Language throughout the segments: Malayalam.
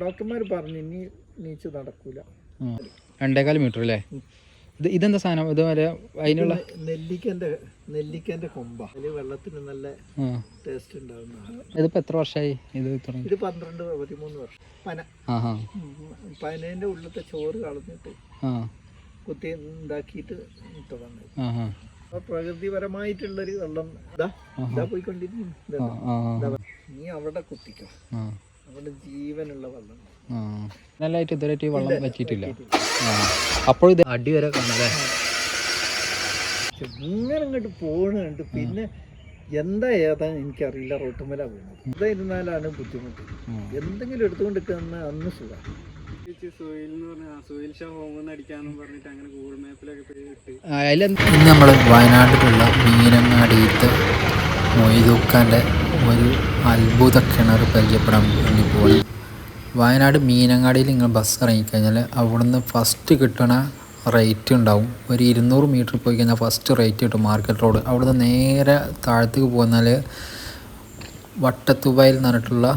ഡോക്ടർമാർ പറഞ്ഞു ഇനി നീച്ച് നടക്കൂല. രണ്ടേകാൽ മീറ്റർ അല്ലേ? ഇത് ഇതെന്താ സാധനം? ഇതുപോലെ അതിനുള്ള നെല്ലിക്കന്റെ നെല്ലിക്കന്റെ കൊമ്പ. അതിൽ വെള്ളത്തിന് നല്ല ടേസ്റ്റ് ഉണ്ടാവുന്ന ഇതിപ്പോ എത്ര വർഷമായി ഇത് തുടങ്ങി ഇത് പന്ത്രണ്ട് പതിമൂന്ന് വർഷം. പന. പനേന്റെ ഉള്ളിലത്തെ ചോറ് കളഞ്ഞിട്ട് കുത്തി ഉണ്ടാക്കിയിട്ട് തുടങ്ങി പ്രകൃതിപരമായിട്ടുള്ളൊരു വെള്ളം ഇതാ ഇതാ പോയിക്കൊണ്ടിരിക്കുന്നു. നീ അവിടെ കുത്തിക്കോ. അവിടെ ജീവനുള്ള വെള്ളം. നല്ലതായിട്ട് ഇതുവരെയായിട്ട് വെള്ളം പറ്റിയിട്ടില്ല അപ്പോൾ ഇത് അടി വരെ കാണാല്ലേ ഇങ്ങനെ അങ്ങോട്ട് പോണുണ്ട് പിന്നെ എന്താ ഏതാ എനിക്കറിയില്ല റോട്ടുമല വീണത്. എന്തായിരുന്നാലാണ് ബുദ്ധിമുട്ട്. എന്തെങ്കിലും എടുത്തുകൊണ്ട് നിൽക്കുന്ന അന്ന് സുഖം. ഇന്ന് നമ്മൾ വയനാട്ടിലുള്ള മീനങ്ങാടിയിട്ട് മൊയ്തൂക്കാന്റെ ഒരു അത്ഭുത കിണർ പരിചയപ്പെടാൻ വേണ്ടി പോകണം വയനാട് മീനങ്ങാടിയിൽ നിങ്ങൾ ബസ് ഇറങ്ങിക്കഴിഞ്ഞാൽ അവിടുന്ന് ഫസ്റ്റ് കിട്ടണ റേറ്റ് ഉണ്ടാവും. ഒരു ഇരുന്നൂറ് മീറ്റർ പോയി കഴിഞ്ഞാൽ ഫസ്റ്റ് റേറ്റ് കിട്ടും മാർക്കറ്റ് റോഡ് അവിടുന്ന് നേരെ താഴത്തേക്ക് പോന്നാൽ വട്ടത്തുബായിൽ എന്ന് പറഞ്ഞിട്ടുള്ള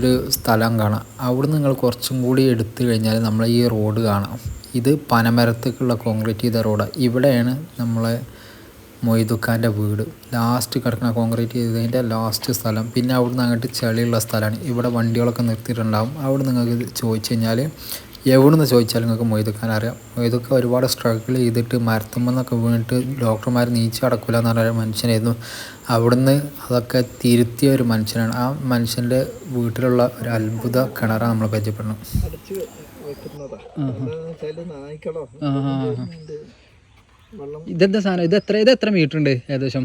ഒരു സ്ഥലം കാണാം. അവിടുന്ന് നിങ്ങൾ കുറച്ചും കൂടി എടുത്തു കഴിഞ്ഞാൽ നമ്മൾ ഈ റോഡ് കാണാം. ഇത് പനമരത്തേക്കുള്ള കോൺക്രീറ്റ് ചെയ്ത റോഡാണ് ഇവിടെയാണ് നമ്മളെ മൊയ്തുക്കാന്റെ വീട്. ലാസ്റ്റ് കിടക്കുന്ന കോൺക്രീറ്റ് ചെയ്തതിന്റെ ലാസ്റ്റ് സ്ഥലം. പിന്നെ അവിടുന്ന് അങ്ങോട്ട് ചെളിയുള്ള സ്ഥലമാണ്. ഇവിടെ വണ്ടികളൊക്കെ നിർത്തിയിട്ടുണ്ടാകും അവിടെ നിങ്ങൾക്ക് ചോദിച്ചു കഴിഞ്ഞാൽ എവിടുന്ന് ചോദിച്ചാലും നിങ്ങൾക്ക് മൊയ്തുക്കാൻ അറിയാം മൊയ്തുക്ക ഒരുപാട് സ്ട്രഗിൾ ചെയ്തിട്ട് മരത്തുമെന്നൊക്കെ വീണിട്ട് ഡോക്ടർമാർ നീച്ച് അടക്കില്ല എന്ന് പറഞ്ഞ ഒരു മനുഷ്യനായിരുന്നു. അവിടുന്ന് അതൊക്കെ തിരുത്തിയ ഒരു മനുഷ്യനാണ്. ആ മനുഷ്യന്റെ വീട്ടിലുള്ള ഒരു അത്ഭുത കിണറാണ് നമ്മൾ പരിചയപ്പെടുന്നത്. ഇതെന്താ സാധനം? ഇത് എത്ര ഇത് എത്ര മീറ്റർ ഉണ്ട് ഏകദേശം?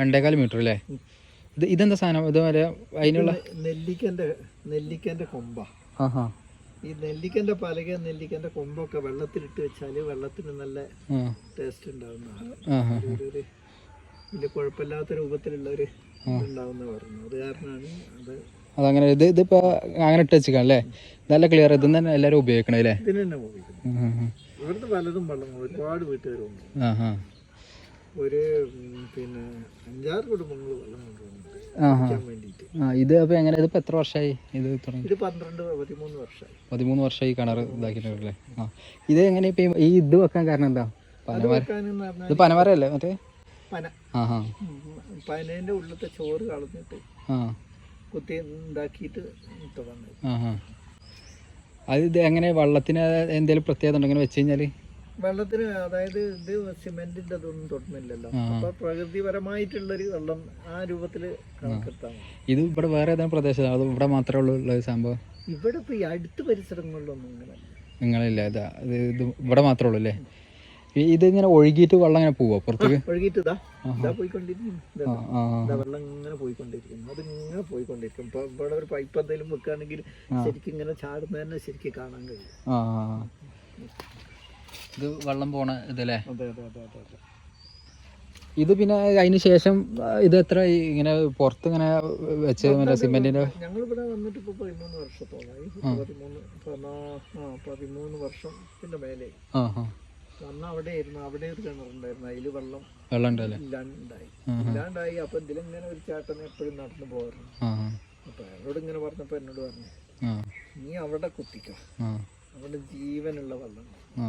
രണ്ടേകാൽ മീറ്റർ അല്ലേ? ഇത് ഇതെന്താ സാധനം? ഇതുപോലെ അതിനുള്ള നെല്ലിക്കന്റെ നെല്ലിക്കന്റെ കൊമ്പ. ആ ആ ഈ നെല്ലിക്കന്റെ പലക നെല്ലിക്കന്റെ കൊമ്പൊക്കെ വെള്ളത്തിലിട്ട് വെച്ചാൽ വെള്ളത്തിന് നല്ല ടേസ്റ്റ് ഉണ്ടാവുന്നതാണ് ഒരു വലിയ കുഴപ്പമില്ലാത്ത രൂപത്തിലുള്ള ഒരു ഉണ്ടാവുന്ന പറഞ്ഞു അത് കാരണമാണ് അത് അതങ്ങനെ ഇത് ഇതിപ്പോ അങ്ങനെ ഇട്ട് വെച്ചിക്കാം അല്ലേ? നല്ല ക്ലിയർ ഇത് തന്നെ എല്ലാവരും ഉപയോഗിക്കണേ അല്ലേ? ഇതിന് തന്നെ ഉപയോഗിക്കണം ഇവിടുത്തെ പലതും വെള്ളം ഒരുപാട് വീട്ടുകാരുണ്ട്. ഒരു പിന്നെ അഞ്ചാറ് കുടുംബങ്ങൾ വെള്ളം കൊണ്ടുവന്നിട്ട് ആ ആ കുടിക്കാൻ വേണ്ടിയിട്ട്. ആ ഇത് അപ്പോൾ എങ്ങനെ ഇതിപ്പോൾ എത്ര വർഷമായി ഇത് തുടങ്ങി? ഇത് പന്ത്രണ്ട് പതിമൂന്ന് വർഷമായി പതിമൂന്ന് വർഷമായി കിണർ ഇതാക്കിയിട്ടല്ലേ ആ. ഇത് എങ്ങനെ ഇപ്പം ഈ ഇത് വെക്കാൻ കാരണം എന്താ? പനമര വെക്കാനെന്ന് പറഞ്ഞാൽ ഇത് പനമരല്ലേ മറ്റേ? പന. ആ ആ ഉം, പനേന്റെ ഉള്ളിലത്തെ ചോറ് കളഞ്ഞിട്ട് ആ. കുത്തി ഉണ്ടാക്കിയിട്ട് തുടങ്ങി ആ ആ അത് ഇത് എങ്ങനെ വെള്ളത്തിന് എന്തെങ്കിലും പ്രത്യേകത ഉണ്ടോ? ഇങ്ങനെ വെച്ച് കഴിഞ്ഞാൽ വെള്ളത്തിന് അതായത് ഇത് സിമെന്റിന്റെ അതൊന്നും തൊടുന്നില്ലല്ലോ അപ്പൊ പ്രകൃതിപരമായിട്ടുള്ളൊരു വെള്ളം ആ രൂപത്തിൽ കണക്കെടുത്താൽ ഇത് ഇവിടെ വേറെ ഏതാണ് പ്രദേശം? അത് ഇവിടെ മാത്രമേ ഉള്ളൂ സംഭവം? ഇവിടെ ഇപ്പൊ ഈ അടുത്ത പരിസരങ്ങളിലൊന്നും ഇങ്ങനെ നിങ്ങളില്ല ഇതാ. ഇത് ഇത് ഇവിടെ മാത്രമേ ഉള്ളൂ അല്ലേ? ഇത് ഇങ്ങനെ ഒഴുകിയിട്ട് വെള്ളം ഇങ്ങനെ പോവോ പുറത്തേക്ക്? ഒഴുകിയിട്ട് ഇതാ. ഇതാ പോയിക്കൊണ്ടിരിക്കും വെള്ളം ഇങ്ങനെ പോയിക്കൊണ്ടിരിക്കും അത് ഇങ്ങനെ പോയിക്കൊണ്ടിരിക്കും ഇപ്പൊ ഇവിടെ ഒരു പൈപ്പ് എന്തെങ്കിലും വെക്കുകയാണെങ്കിൽ ശരിക്കും ഇങ്ങനെ ചാടുന്ന തന്നെ ശരിക്കും കാണാൻ കഴിയും. ഇത് വെള്ളം പോണ ഇതല്ലേ? ഇത് പിന്നെ അതിന് ശേഷം ഇത് എത്ര ഇങ്ങനെ പുറത്ത് ഇങ്ങനെ വെച്ച് സിമെന്റിന്റെ ഞങ്ങൾ ഇവിടെ വന്നിട്ട് ഇപ്പൊ പതിമൂന്ന് വർഷത്തോളായി. പതിമൂന്ന് പതിമൂന്ന് വർഷം പിന്നെ മേലെ അന്ന് അവിടെ ആയിരുന്നു അവിടെ ഒരു കിണറുണ്ടായിരുന്നു അതിൽ വെള്ളം വെള്ളം ഇല്ലാണ്ടായി. ഇല്ലാണ്ടായി അപ്പൊ ഇതിലിങ്ങനെ ഒരു ചേട്ടൻ എപ്പോഴും നടന്നു പോകാറുണ്ട്. അപ്പൊ അയാളോട് ഇങ്ങനെ പറഞ്ഞപ്പോ എന്നോട് പറഞ്ഞു നീ അവിടെ കുത്തിക്കോ. അവിടെ ജീവനുള്ള വള്ളം. ആ.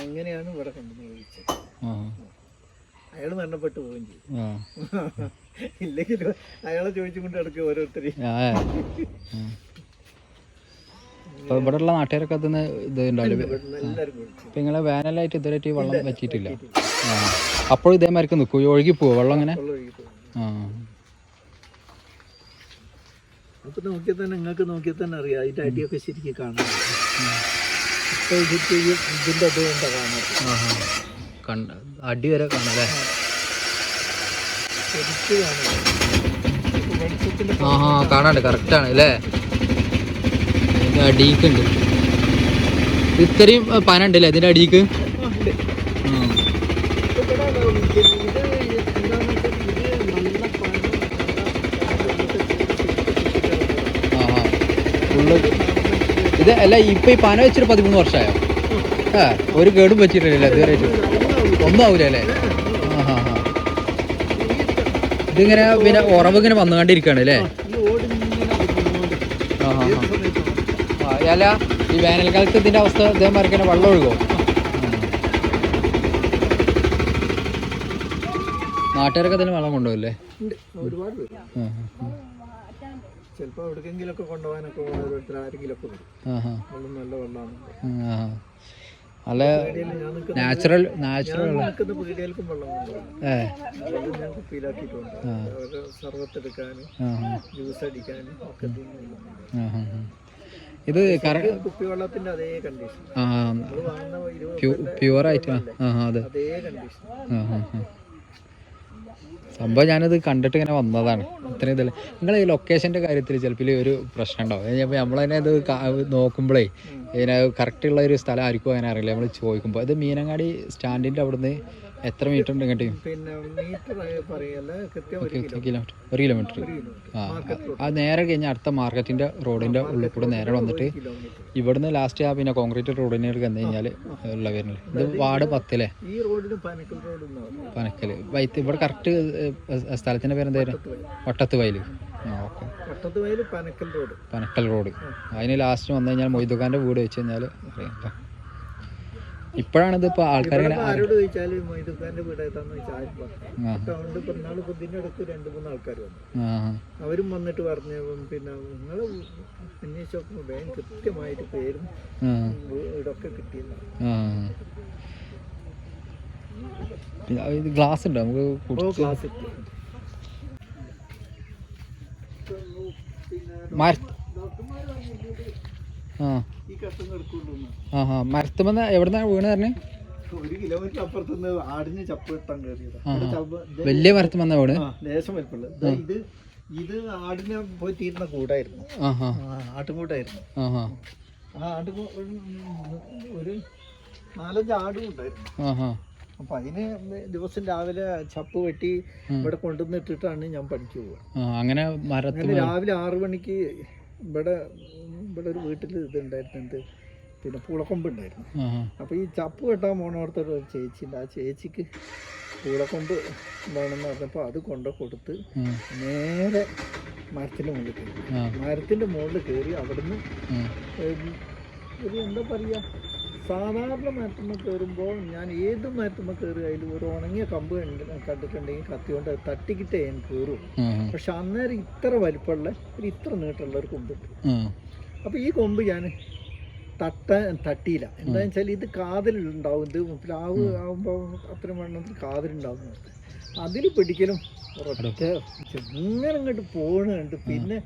അങ്ങനെയാണ് ഇവിടെ കൊണ്ടുവന്ന് അയാൾ മരണപ്പെട്ടു പോവുകയും ചെയ്തു. ആ. ഇല്ലെങ്കിൽ അയാളെ ചോദിച്ചു കൊണ്ട് ഓരോരുത്തരെയും. ഓരോരുത്തരെ ഇവിടെ ഉള്ള നാട്ടുകാരൊക്കെ അതിന് ഇത് ഉണ്ടാവില്ല നിങ്ങളെ വേനലായിട്ട് ഇതുവരെയായിട്ട് ഈ വെള്ളം പറ്റിയിട്ടില്ല അപ്പോൾ അപ്പോഴും ഇതേമാതിരിക്ക് നിൽക്കും ഒഴുകി പോവോ വെള്ളം അങ്ങനെ ആ. അപ്പൊ നോക്കിയാൽ തന്നെ നിങ്ങൾക്ക് നോക്കിയാൽ തന്നെ അറിയാം. അതിന്റെ അടിയൊക്കെ ശരിക്കും കാണാം. ഇപ്പൊ ഇതിന്റെ ഈ ഇതിന്റെ അത് എന്താ ആ കണ്ട അടി വരെ കാണാല്ലേ ആ ആ കാണാണ്ട് കറക്റ്റാണ് അല്ലേ? അതിന്റെ അടിയിക്കുണ്ട്. ഇത്രയും പനുണ്ട് അല്ലേ അതിന്റെ അടീക്ക് ആ, ഫുള്ള് ഇത് അല്ല ഇപ്പൊ ഈ പന വെച്ചിട്ട് പതിമൂന്ന് വർഷമായോ? ആ ഒരു കേടും വെച്ചിട്ടില്ല ഇതുവരെ ഒന്നും ആവൂല അല്ലേ? ആ ഇതിങ്ങനെ പിന്നെ ഉറവ് ഇങ്ങനെ വന്നുകൊണ്ടിരിക്കുകയാണ് അല്ലേ? ആ, അല്ല ഈ വേനൽക്കാലത്ത് ഇതിന്റെ അവസ്ഥ ഇതേമാർക്ക് തന്നെ വെള്ളം ഒഴുകോ? നാട്ടുകാരൊക്കെ തന്നെ വെള്ളം കൊണ്ടുപോകല്ലേ ഒരുപാട് ചിലപ്പോൾ എവിടേക്കെങ്കിലൊക്കെ കൊണ്ടുപോകാനൊക്കെ ഓരോരുത്തർ ആരെങ്കിലൊക്കെ വരും. വെള്ളം നല്ല വെള്ളമാണ് നല്ല നാച്ചുറൽ നാച്ചുറൽ വെള്ളം ഞാൻ കുപ്പിയിലാക്കിയിട്ടുണ്ട്. സർവത്ത് എടുക്കാനും ജ്യൂസ് അടിക്കാനും ഒക്കെ. ഇത് കുപ്പിവെള്ളത്തിന്റെ അതേ കണ്ടീഷൻ പ്യുവർ ആയിട്ട് അതെ. കണ്ടീഷൻ. സംഭവം ഞാനത് കണ്ടിട്ട് ഇങ്ങനെ വന്നതാണ്. ഇത്രയും ഇതല്ല നിങ്ങൾ ഈ ലൊക്കേഷന്റെ കാര്യത്തിൽ ചിലപ്പോൾ ഒരു പ്രശ്നം ഉണ്ടാവും. അപ്പോൾ നമ്മളതിനെ അത് കാ- നോക്കുമ്പോഴേ ഇതിനെ കറക്റ്റുള്ള ഒരു സ്ഥലം ആയിരിക്കും അങ്ങനെ അറിയില്ല. നമ്മൾ ചോദിക്കുമ്പോൾ ഇത് മീനങ്ങാടി സ്റ്റാൻഡിന്റെ അവിടുന്ന് എത്ര മീറ്റർ ഉണ്ട് ഇങ്ങോട്ട്? പിന്നെ മീറ്റർ പറയല്ല കൃത്യം ഒരു കിലോ. കിലോമീറ്റർ ഒരു കിലോമീറ്റർ ആ അത് നേരെ കഴിഞ്ഞ അടുത്ത മാർക്കറ്റിന്റെ റോഡിന്റെ ഉള്ളിൽ കൂടെ നേരെ വന്നിട്ട് ഇവിടുന്ന് ലാസ്റ്റ് ആ പിന്നെ കോൺക്രീറ്റ് റോഡിനെ വന്നു കഴിഞ്ഞാൽ ഉള്ള വരുന്നത് ഇത് വാർഡ് പത്തിലെ? ഈ റോഡിന് പനക്കൽ റോഡ് പനക്കൽ വൈത്ത് ഇവിടെ കറക്റ്റ് സ്ഥലത്തിന്റെ പേരെന്തായിരുന്നു വട്ടത്ത് വയൽ ആ ഓക്കെ. പട്ടത്ത് വയൽ പനക്കൽ റോഡ് പനക്കൽ റോഡ് അതിന് ലാസ്റ്റ് വന്നു കഴിഞ്ഞാൽ മൊയ്തുഖാന്റെ വീട് വെച്ച് കഴിഞ്ഞാൽ അറിയാം ട്ടോ. ഇപ്പോഴാണിത് ഇപ്പോൾ ആൾക്കാർ ആരോട് ചോദിച്ചാലും വീട് ഏതാന്ന് അതുകൊണ്ട് ഇതിന്റെ അടുത്ത് രണ്ട് മൂന്ന് ആൾക്കാർ വന്നു. അവരും വന്നിട്ട് പറഞ്ഞു പിന്നെ നിങ്ങൾ വേഗം കൃത്യമായിട്ട് പേരും വീടൊക്കെ കിട്ടിയെന്നാണ് ഇത് ഗ്ലാസ് ഉണ്ട്? നമുക്ക് ഗ്ലാസ് മര ആ. കട്ടം എടുക്കുള്ളൂ ആ മരത്തുമെന്ന് എവിടുന്നാ വീണ് പറഞ്ഞേ? ഒരു കിലോമീറ്റർ അപ്പുറത്തുനിന്ന് ആടിന് ചപ്പ് ഇട്ടാൻ കയറിയതാ. ആ, ഇവിടെ ആ. ചപ്പ് വലിയ മരത്തുമെന്ന വീണ്? ആ ലേശം വലിപ്പുള്ളത് ഇത് ഇത് ആടിനെ പോയി തീരുന്ന കൂടായിരുന്നു. ആട്ടുംകൂടായിരുന്നു. ആ ആട് ഒരു നാലഞ്ച് ആടും ഉണ്ടായിരുന്നു. അപ്പൊ അതിന് ദിവസം രാവിലെ ചപ്പ് വെട്ടി ഇവിടെ കൊണ്ടുവന്നിട്ടിട്ടാണ് ഞാൻ പണിക്ക് മരത്ത് അങ്ങനെ രാവിലെ ആറു മണിക്ക് ഇവിടെ ഇവിടെ ഒരു വീട്ടിൽ ഇതുണ്ടായിരുന്നു എന്ത്? പിന്നെ പൂളക്കൊമ്പ് ഉണ്ടായിരുന്നു. അപ്പോൾ ഈ ചപ്പ് കെട്ടാൻ പോണോടത്തൊരു ഒരു ചേച്ചി ഉണ്ട് ആ ചേച്ചിക്ക് പൂളക്കൊമ്പ് വേണമെന്ന് പറഞ്ഞപ്പോൾ അത് കൊണ്ട കൊടുത്ത് നേരെ മരത്തിന്റെ മുകളിൽ കയറി. മരത്തിന്റെ മരത്തിന്റെ മുകളിൽ കയറി അവിടുന്ന് ഒരു എന്താ പറയുക സാധാരണ മരത്തുമ്മ കയറുമ്പോൾ ഞാൻ ഏത് മരത്തുമ്മ കയറി അതിൽ ഒരു ഉണങ്ങിയ കമ്പ് കണ്ട് കണ്ടിട്ടുണ്ടെങ്കിൽ കത്തി കൊണ്ട് അത് തട്ടിക്കിട്ടേ ഞാൻ കയറും. പക്ഷെ അന്നേരം ഇത്ര വലിപ്പമുള്ള ഒരു ഇത്ര നീട്ടമുള്ള ഒരു കൊമ്പുണ്ട്. അപ്പോൾ ഈ കൊമ്പ് ഞാൻ തട്ട തട്ടിയില്ല. എന്താ വെച്ചാൽ ഇത് കാതിലുണ്ടാവും. ഇത് പ്ലാവ് ആകുമ്പോൾ അത്രയും വണ്ണത്തിൽ കാതിലുണ്ടാവും അതിൽ പിടിക്കലും ഒരൊറ്റ ഇങ്ങനെ അങ്ങോട്ട് പോകണുണ്ട് പിന്നെ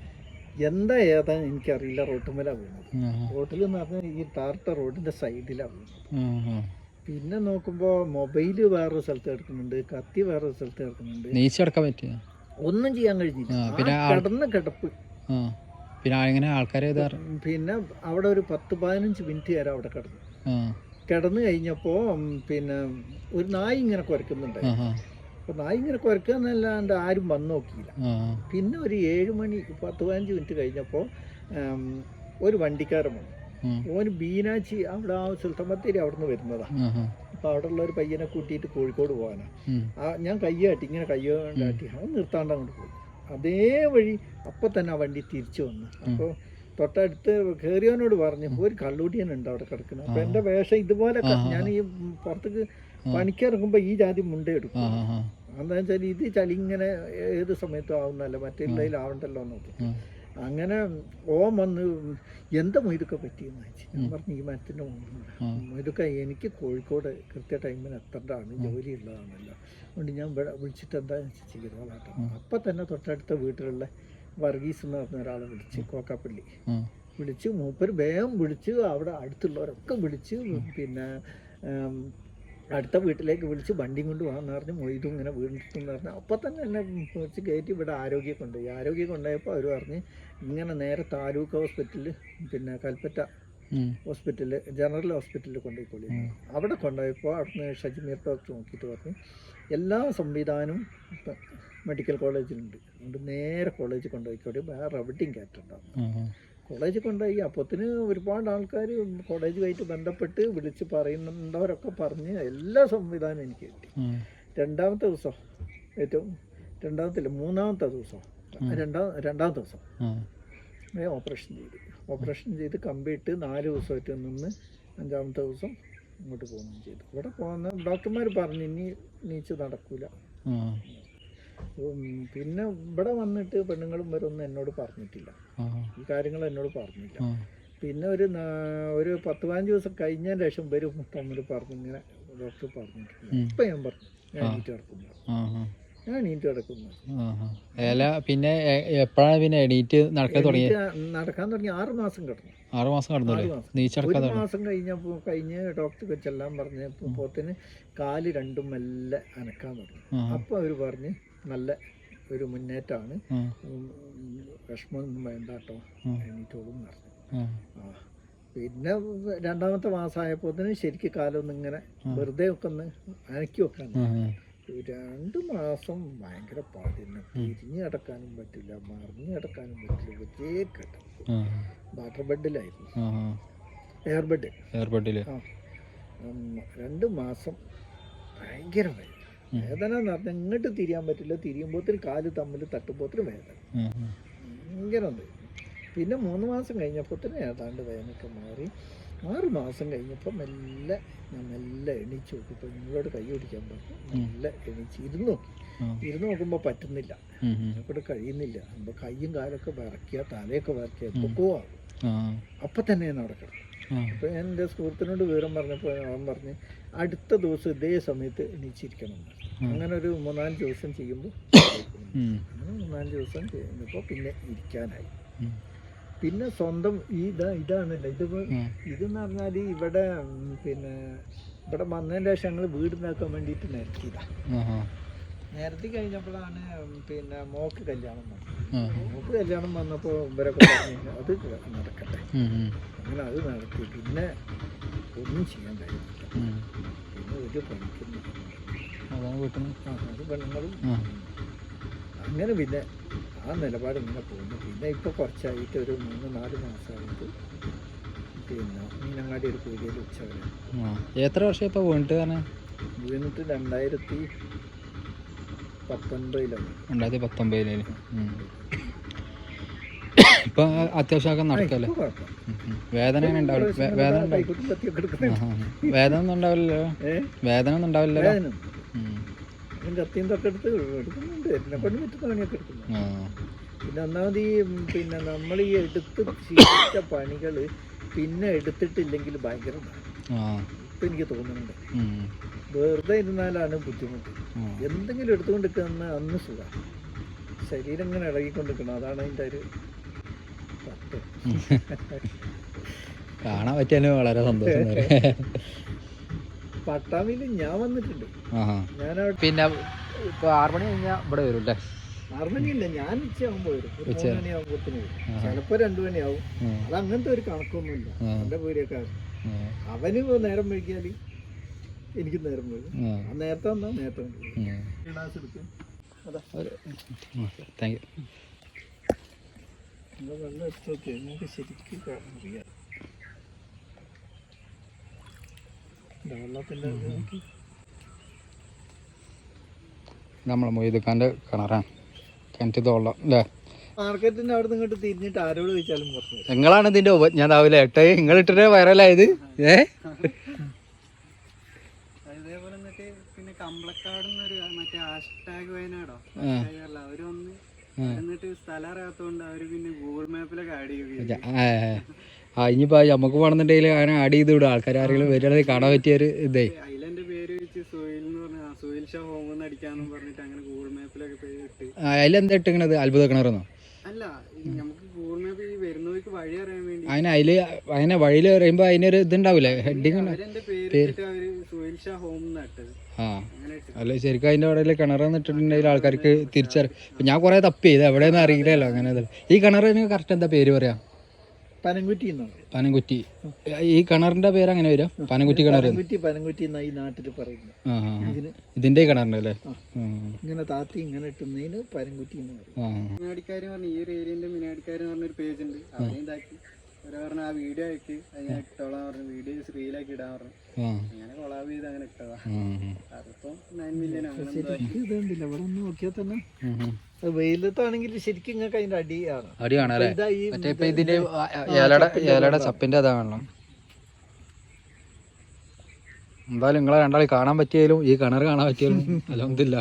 എന്താ ഏതാ എനിക്കറിയില്ല റോട്ടുമല വീണത്. റോട്ടിൽ എന്ന് പറഞ്ഞാൽ ഈ താർത്ത റോഡിന്റെ സൈഡിലാണ് വീണത്. പിന്നെ നോക്കുമ്പോ മൊബൈൽ വേറൊരു സ്ഥലത്ത് കിടക്കുന്നുണ്ട് കത്തി വേറൊരു സ്ഥലത്ത് കിടക്കുന്നുണ്ട്. നീച്ചടക്കാൻ പറ്റിയ? ഒന്നും ചെയ്യാൻ കഴിഞ്ഞില്ല. കിടന്ന കിടപ്പ്. പിന്നെ അങ്ങനെ ആൾക്കാരെ പിന്നെ അവിടെ ഒരു പത്ത് പതിനഞ്ച് മിനിറ്റ് നേരം അവിടെ കിടന്നു. കിടന്നു കഴിഞ്ഞപ്പോ പിന്നെ ഒരു നായി ഇങ്ങനെ കുരക്കുന്നുണ്ടായി ആ ആ അപ്പോൾ നായി ഇങ്ങനെ കുരക്കുക എന്നല്ലാണ്ട് ആരും വന്നു നോക്കിയില്ല. പിന്നെ ഒരു ഏഴ് മണി പത്ത് പതിനഞ്ച് മിനിറ്റ് കഴിഞ്ഞപ്പോൾ ഒരു വണ്ടിക്കാരൻ വന്നു ഓന് ബീനാച്ചി അവിടെ ആ സുൽത്താൻ ബത്തേരി അവിടെ നിന്ന് വരുന്നതാണ് അപ്പൊ അവിടെ ഉള്ള ഒരു പയ്യനെ കൂട്ടിയിട്ട് കോഴിക്കോട് പോകാനാണ് ആ ഞാൻ കയ്യാട്ടി ഇങ്ങനെ കയ്യാട്ടി അവൻ നിർത്താണ്ട് അങ്ങോട്ട് പോയി. അതേ വഴി അപ്പൊ തന്നെ ആ വണ്ടി തിരിച്ചു വന്നു. അപ്പോൾ തൊട്ടടുത്ത് കയറിയവനോട് പറഞ്ഞു ഒരു കള്ളുടിയനുണ്ട് അവിടെ കിടക്കുന്നത് അപ്പം എന്റെ വേഷം ഇതുപോലെ ഞാൻ ഈ പുറത്തേക്ക് പണിക്കിറങ്ങുമ്പോൾ ഈ ജാതി മുണ്ടെടുക്കും എന്താണെന്ന് എടുക്കും എന്താ വെച്ചാൽ ഇത് ചളി ഇങ്ങനെ ഏത് സമയത്തും ആവുന്നല്ല മറ്റേ ആവണ്ടല്ലോ എന്ന് നോക്കി അങ്ങനെ ഓം വന്ന് എന്താ മൊയ്തൊക്കെ പറ്റിയെന്ന് വെച്ച് ഞാൻ പറഞ്ഞു ഈ മരത്തിന്റെ മുകളിൽ. മൊയ്തൊക്കെ എനിക്ക് കോഴിക്കോട് കൃത്യ ടൈമിന് എത്തേണ്ടതാണ് ജോലി ഉള്ളതാണല്ലോ. അതുകൊണ്ട് ഞാൻ വിളിച്ചിട്ട് എന്താ ചെയ്തോളാട്ടോ. അപ്പം തന്നെ തൊട്ടടുത്ത വീട്ടിലുള്ള വർഗീസ് എന്ന് പറഞ്ഞ ഒരാളെ വിളിച്ച് കോക്കാപ്പള്ളി. വിളിച്ച് മൂപ്പര് വേഗം വിളിച്ച് അവിടെ അടുത്തുള്ളവരൊക്കെ വിളിച്ച് പിന്നെ അടുത്ത വീട്ടിലേക്ക് വിളിച്ച് വണ്ടിയും കൊണ്ട് പോകാന്ന് പറഞ്ഞ് മൊയ്തും ഇങ്ങനെ വീണിട്ടെന്ന് പറഞ്ഞ്. അപ്പം തന്നെ എന്നെ വിളിച്ച് കയറ്റി ഇവിടെ ആരോഗ്യം കൊണ്ടുപോയി. ആരോഗ്യം കൊണ്ടുപോയപ്പോൾ അവർ പറഞ്ഞ് ഇങ്ങനെ നേരെ താലൂക്ക് ഹോസ്പിറ്റലിൽ പിന്നെ കൽപ്പറ്റ ഹോസ്പിറ്റൽ ഹോസ്പിറ്റലിൽ ജനറൽ ഹോസ്പിറ്റലിൽ കൊണ്ടുപോയിക്കോളി അവിടെ കൊണ്ടുപോയപ്പോൾ അവിടുന്ന് ഷജിമീർ ഡോക്ടർ നോക്കിയിട്ട് പറഞ്ഞു എല്ലാ സംവിധാനവും ഇപ്പം മെഡിക്കൽ കോളേജിലുണ്ട് അതുകൊണ്ട് നേരെ കോളേജിൽ കൊണ്ടുപോയിക്കോട്ടെ വേറെ എവിടെയും കയറ്റുണ്ടാവും. കോളേജിൽ കൊണ്ടുപോയി. അപ്പത്തിന് ഒരുപാട് ആൾക്കാർ കോളേജുമായിട്ട് ബന്ധപ്പെട്ട് വിളിച്ച് പറയുന്നുണ്ടവരൊക്കെ പറഞ്ഞ് എല്ലാ സംവിധാനവും എനിക്ക് കിട്ടി. രണ്ടാമത്തെ ദിവസം ഏറ്റവും രണ്ടാമത്തില്ല മൂന്നാമത്തെ ദിവസം. രണ്ടാം രണ്ടാമത്തെ ദിവസം. ഞാൻ ഓപ്പറേഷൻ ചെയ്തു. ഓപ്പറേഷൻ ചെയ്ത് കമ്പിയിട്ട് നാല് ദിവസമായിട്ട് നിന്ന് അഞ്ചാമത്തെ ദിവസം ഇങ്ങോട്ട് പോകുകയും ചെയ്തു. ഇവിടെ പോകുന്ന ഡോക്ടർമാർ പറഞ്ഞു ഇനി നീച്ച് നടക്കൂല. പിന്നെ ഇവിടെ വന്നിട്ട് പെണ്ണുങ്ങളും വരൊന്നും എന്നോട് പറഞ്ഞിട്ടില്ല. ഈ കാര്യങ്ങൾ എന്നോട് പറഞ്ഞില്ല. പിന്നെ ഒരു ഒരു പത്ത് പതിനഞ്ച് ദിവസം കഴിഞ്ഞ ശേഷം വരും തമ്മിൽ പറഞ്ഞു ഇങ്ങനെ ഡോക്ടർ പറഞ്ഞിട്ടുണ്ട്. ഇപ്പൊ ഞാൻ പറഞ്ഞു ഞാൻ എണീറ്റ് കിടക്കുന്നു. ഞാൻ എണീറ്റ് കിടക്കുന്നു. പിന്നെ എപ്പോഴാണ് പിന്നെ എണീറ്റ് നടക്കാൻ തുടങ്ങി നടക്കാൻ തുടങ്ങി ആറ് മാസം കിടന്നു. ആറ് മാസം കിടന്നു ആറ് മാസം. കഴിഞ്ഞപ്പോൾ കഴിഞ്ഞ് ഡോക്ടർക്ക് ചെല്ലാൻ പറഞ്ഞപ്പോൾ പോത്തിന് കാൽ രണ്ടും മെല്ലെ അനക്കാൻ തുടങ്ങി. അപ്പൊ അപ്പോൾ അവർ പറഞ്ഞ് നല്ല ഒരു മുന്നേറ്റമാണ് വിഷമമൊന്നും വേണ്ട കേട്ടോ. എണീറ്റോളും പറഞ്ഞു. ആ. പിന്നെ രണ്ടാമത്തെ മാസമായപ്പോത്തിന് ശരിക്കും കാലൊന്നും ഇങ്ങനെ വെറുതെ ഒക്കെ ഒന്ന് അനക്കി വെക്കാൻ. രണ്ട് മാസം ഭയങ്കര പാടില്ല തിരിഞ്ഞ് കിടക്കാനും പറ്റില്ല മറിഞ്ഞ് കിടക്കാനും പറ്റില്ല ഒരേ കിട്ടും വാട്ടർ ബെഡിലായിരുന്നു. Airbed air bed. ആ. രണ്ട് മാസം ഭയങ്കര വേദന എന്ന് പറഞ്ഞാൽ ഇങ്ങോട്ട് തിരിയാൻ പറ്റില്ല. തിരിയുമ്പോത്തിന് കാൽ തമ്മിൽ തട്ടുമ്പോഴത്തേന് വേദന. ഭയങ്കര ഉണ്ട്. പിന്നെ മൂന്ന് മാസം കഴിഞ്ഞപ്പോഴത്തേന് ഏതാണ്ട് വേദനയൊക്കെ മാറി. ആറ് മാസം കഴിഞ്ഞപ്പോൾ മെല്ലെ ഞാൻ മെല്ലെ എണീച്ച് നോക്കിയപ്പോൾ നിങ്ങളോട് കൈ പിടിക്കാൻ പറഞ്ഞു. മെല്ലെ എണീച്ച് ഇരുന്ന് നോക്കി. ഇരുന്ന് നോക്കുമ്പോൾ പറ്റുന്നില്ല. എന്നെക്കൂടെ കഴിയുന്നില്ല. അപ്പോൾ കൈയും കാലൊക്കെ വിറക്കുക തലയൊക്കെ വിറക്കുക എപ്പോഴോ ആകും അപ്പം തന്നെ നടക്കണം ആ. അപ്പോൾ ഞാൻ എന്റെ സുഹൃത്തിനോട് വിവരം പറഞ്ഞപ്പോൾ അവൻ പറഞ്ഞ് അടുത്ത ദിവസം ഇതേ സമയത്ത് എണീച്ചിരിക്കണം എന്ന് പറഞ്ഞു. അങ്ങനെ ഒരു മൂന്നാൽ ദിവസം ചെയ്യുമ്പോൾ. അങ്ങനെ മൂന്നാൽ ദിവസം ചെയ്യുമ്പോൾ പിന്നെ ഇരിക്കാനായി. പിന്നെ സ്വന്തം ഈ ഇതാ ഇതാണല്ലോ. ഇത് ആ. ഇതെന്ന് പറഞ്ഞാൽ ഇവിടെ പിന്നെ ഇവിടെ വന്നതിന് ശേഷം ഞങ്ങൾ വീടുണ്ടാക്കാൻ വേണ്ടിയിട്ട് നിരത്തിയതാണ്. നിരത്തി കഴിഞ്ഞപ്പോഴാണ് പിന്നെ മോക്ക് കല്യാണം വന്നത്. മോക്ക് കല്യാണം വന്നപ്പോൾ ഇവരൊക്കെ പറഞ്ഞു അത് നടക്കട്ടെ. അങ്ങനെ അത് നടത്തി. പിന്നെ ഒന്നും ചെയ്യാൻ കഴിയില്ല. പിന്നെ ഒരു പണിക്കുന്നു അതാണ് വീട്ടിൽ പെണ്ണുങ്ങളും. അങ്ങനെ പിന്നെ ആ നിലപാട് ഇങ്ങനെ പോകുന്നു. പിന്നെ ഇപ്പോൾ കുറച്ചായിട്ട് ഒരു മൂന്ന് നാല് മാസമായിട്ട് പിന്നെ മീനങ്ങാടി ഒരു പൂജയിൽ ഉച്ചവരെ. എത്ര വർഷം ഇപ്പൊ വീണിട്ട് കാരണം വീണിട്ട് രണ്ടായിരത്തി പത്തൊൻപതിലാണ് രണ്ടായിരത്തി പത്തൊമ്പതിലേ ഇപ്പൊ അത്യാവശ്യമൊക്കെ നടക്കല്ലേ? ഇപ്പൊ. വേദന ഉണ്ടാവില്ല. വേദന ഉണ്ടാവില്ല. വേദന ഒന്നും ഉണ്ടാവില്ലല്ലോ. വേദന ഒന്നും ഉണ്ടാവില്ലല്ലോ. കത്തിയും തൊക്കെ എടുത്ത് എടുക്കുന്നുണ്ട്. എന്നെ കൊണ്ട് പറ്റുന്ന പണിയൊക്കെ എടുക്കുന്നു. പിന്നെ ഒന്നാമത് ഈ പിന്നെ നമ്മൾ ഈ എടുത്ത് ശീലിച്ച പണികൾ പിന്നെ എടുത്തിട്ടില്ലെങ്കിൽ ഭയങ്കര. ഇപ്പം എനിക്ക് തോന്നുന്നുണ്ട്. വെറുതെ ഇരുന്നാലാണ് ബുദ്ധിമുട്ട്. എന്തെങ്കിലും എന്തെങ്കിലും എടുത്തുകൊണ്ടിരിക്കുന്ന അന്ന് സുഖം. ശരീരം ഇങ്ങനെ ഇളകിക്കൊണ്ടിരിക്കണം. അതാണ് അതിന്റെ ഒരു കാണാൻ പറ്റിയാലും വളരെ സന്തോഷം. പട്ടാമ്പിയിൽ ഞാൻ വന്നിട്ടുണ്ട്. ഞാൻ പിന്നെ ഇപ്പൊ ആറുമണി കഴിഞ്ഞാ കഴിഞ്ഞാൽ ഇവിടെ വരും അല്ലേ? ആറുമണിയില്ല ഞാൻ ഉച്ചയാകുമ്പോ വരും. ഒരു. മൂന്ന് മണിയാകുമ്പോഴത്തേന് വരും. ചിലപ്പോ രണ്ടു മണിയാവും. അത് അങ്ങനത്തെ ഒരു കണക്കൊന്നുമില്ല. ആ. എന്റെ പീടിയൊക്കെ അവന് നേരം വൈകിയാൽ എനിക്ക് നേരം ആ നേരത്തെ വന്നാ നേരത്തെ വരും. ഗ്ലാസ് എടുക്കും. വെള്ളം എടുത്ത് നോക്കിയാൽ നിങ്ങൾക്ക് ശരിക്കും കാണാൻ അറിയാം ഇതാ വെള്ളത്തിന്റെ ഇത് നോക്കി. നമ്മളെ മൊയ്തുക്കാന്റെ കിണറാണ് കിണറ്റ് തോളം അല്ലേ? മാർക്കറ്റിന്റെ അവിടെ നിന്ന് ഇങ്ങോട്ട് തിരിഞ്ഞിട്ട് ആരോട് ചോദിച്ചാലും. നിങ്ങളാണ് ഇതിന്റെ ഞാൻ രാവിലെ എട്ടേ നിങ്ങൾ ഇട്ടിട്ട് വൈറലായത്? ഏ? അതേപോലെ എന്നിട്ട് പിന്നെ കമ്പളക്കാട് മറ്റേ ഹാഷ്ടാഗ് വയനാടോ? അവർ വന്ന് എന്നിട്ട് സ്ഥലം അറിയാത്തോണ്ട് അവർ പിന്നെ ഗൂഗിൾ മാപ്പിലൊക്കെ ആഡ് ചെയ്യുകയും ജ- ആ, ഇനിയിപ്പോ നമുക്ക് വേണമെന്നുണ്ടെങ്കിൽ അങ്ങനെ ആഡ് ചെയ്ത് വിടും. ആൾക്കാർ ആരെങ്കിലും വരികയാണെങ്കിൽ കാണാൻ പറ്റിയ ഒരു ഇതേ. അതിലെന്താ ഇട്ടിങ്ങണത് അത്ഭുത കിണറെന്നോ അതിന് അതിൽ അതിനെ വഴിയിൽ പറയുമ്പോ അതിനൊരു ഇതുണ്ടാവില്ലേ? ഹെഡിങ് പേര് ആ. അല്ല ശരിക്കും അതിന്റെ അവിടെ കിണറെന്ന് ഇട്ടിട്ടുണ്ടെങ്കിൽ ആൾക്കാർക്ക് തിരിച്ചറിയാം. ഞാൻ കുറെ തപ്പി. ചെയ്ത് എവിടെയെന്ന് അറിയില്ലല്ലോ അങ്ങനെ. ഈ കിണറിന് കറക്റ്റ് എന്താ പേര് പറയാ? പനംകുറ്റി എന്നാണ്. പനംകുറ്റി. ഈ കിണറിന്റെ പേര് അങ്ങനെ വരാം? പനംകുറ്റി കിണർ പനംകുറ്റി പനംകുറ്റി എന്നാ ഈ നാട്ടിൽ പറയുന്നത്. ഇതിന് ഇതിന്റെ കിണറിന്റെ അല്ലേ? ഇങ്ങനെ താത്തി ഇങ്ങനെ ഇട്ടുന്നതിന് പനംകുറ്റി എന്ന് പറയും. ആ. മിനാടിക്കാര് പറഞ്ഞ ഈ ഒരു ഏരിയന്റെ മിനാടിക്കാര് പറഞ്ഞൊരു പേജ് ഉണ്ട് അവരെ ഇതാക്കി. പറഞ്ഞ ആ വീഡിയോ ആക്കി. ഞാൻ ഇട്ടോളാൻ പറഞ്ഞു. വീഡിയോ റീലാക്കി ഇടാൻ പറഞ്ഞു. അങ്ങനെ കൊളാബ് ചെയ്ത് അങ്ങനെ ഇട്ടതാ. അതിപ്പോ നയൻ മില്യൺ അങ്ങനെ. ഇവിടെ ഒന്ന് നോക്കിയാൽ തന്നെ വെയിലത്താണെങ്കിൽ ശരിക്കും നിങ്ങൾക്ക് അതിന്റെ അടിയാണ് അടിയാണ് അല്ലേ? മറ്റേ ഇപ്പൊ ഇതിന്റെ ഏലയുടെ ഏലയുടെ ചപ്പിന്റെ അതാണല്ലോ എന്തായാലും നിങ്ങളെ രണ്ടാളി കാണാൻ പറ്റിയാലും ഈ കിണർ കാണാൻ പറ്റിയാലും അലഹമില്ല